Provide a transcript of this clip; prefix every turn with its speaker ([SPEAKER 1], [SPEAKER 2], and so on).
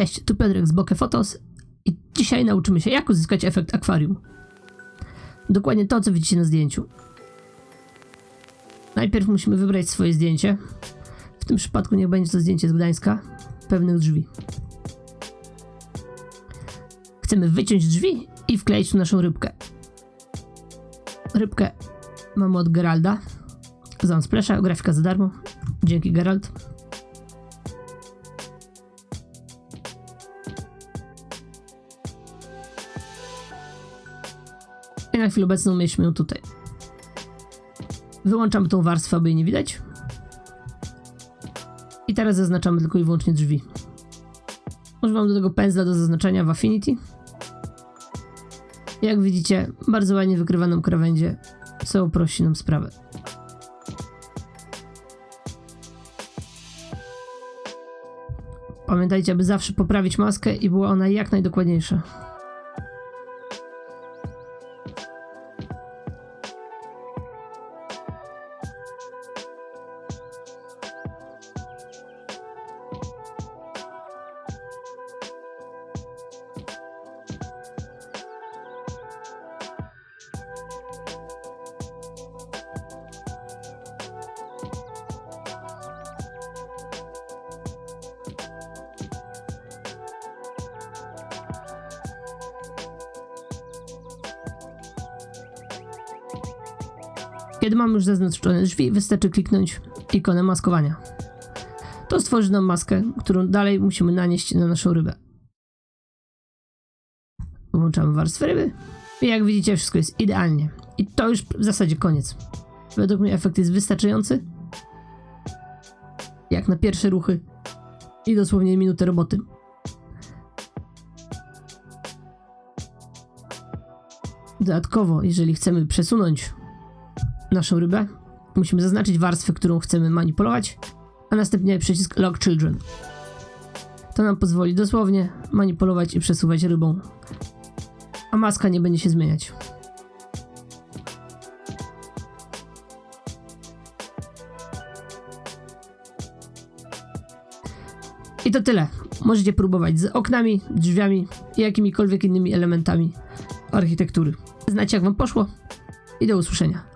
[SPEAKER 1] Cześć, tu Piotrek z Bokeh Photos i dzisiaj nauczymy się jak uzyskać efekt akwarium. Dokładnie to, co widzicie na zdjęciu. Najpierw musimy wybrać swoje zdjęcie. W tym przypadku niech będzie to zdjęcie z Gdańska, pewnych drzwi. Chcemy wyciąć drzwi i wkleić tu naszą rybkę. Rybkę mamy od Geralda. Z Unsplasha, grafika za darmo. Dzięki Gerald. Na chwilę obecną mieliśmy ją tutaj. Wyłączamy tą warstwę, aby jej nie widać. I teraz zaznaczamy tylko i wyłącznie drzwi. Używam do tego pędzla do zaznaczania w Affinity. Jak widzicie, bardzo ładnie wykrywa nam krawędzie, co uprości nam sprawę. Pamiętajcie, aby zawsze poprawić maskę i była ona jak najdokładniejsza. Kiedy mamy już zaznaczone drzwi, wystarczy kliknąć ikonę maskowania. To stworzy nam maskę, którą dalej musimy nanieść na naszą rybę. Włączamy warstwę ryby i jak widzicie wszystko jest idealnie. I to już w zasadzie koniec. Według mnie efekt jest wystarczający. Jak na pierwsze ruchy i dosłownie minutę roboty. Dodatkowo, jeżeli chcemy przesunąć naszą rybę, musimy zaznaczyć warstwę, którą chcemy manipulować, a następnie przycisk Lock Children. To nam pozwoli dosłownie manipulować i przesuwać rybą, a maska nie będzie się zmieniać. I to tyle. Możecie próbować z oknami, drzwiami i jakimikolwiek innymi elementami architektury. Znacie jak wam poszło i do usłyszenia.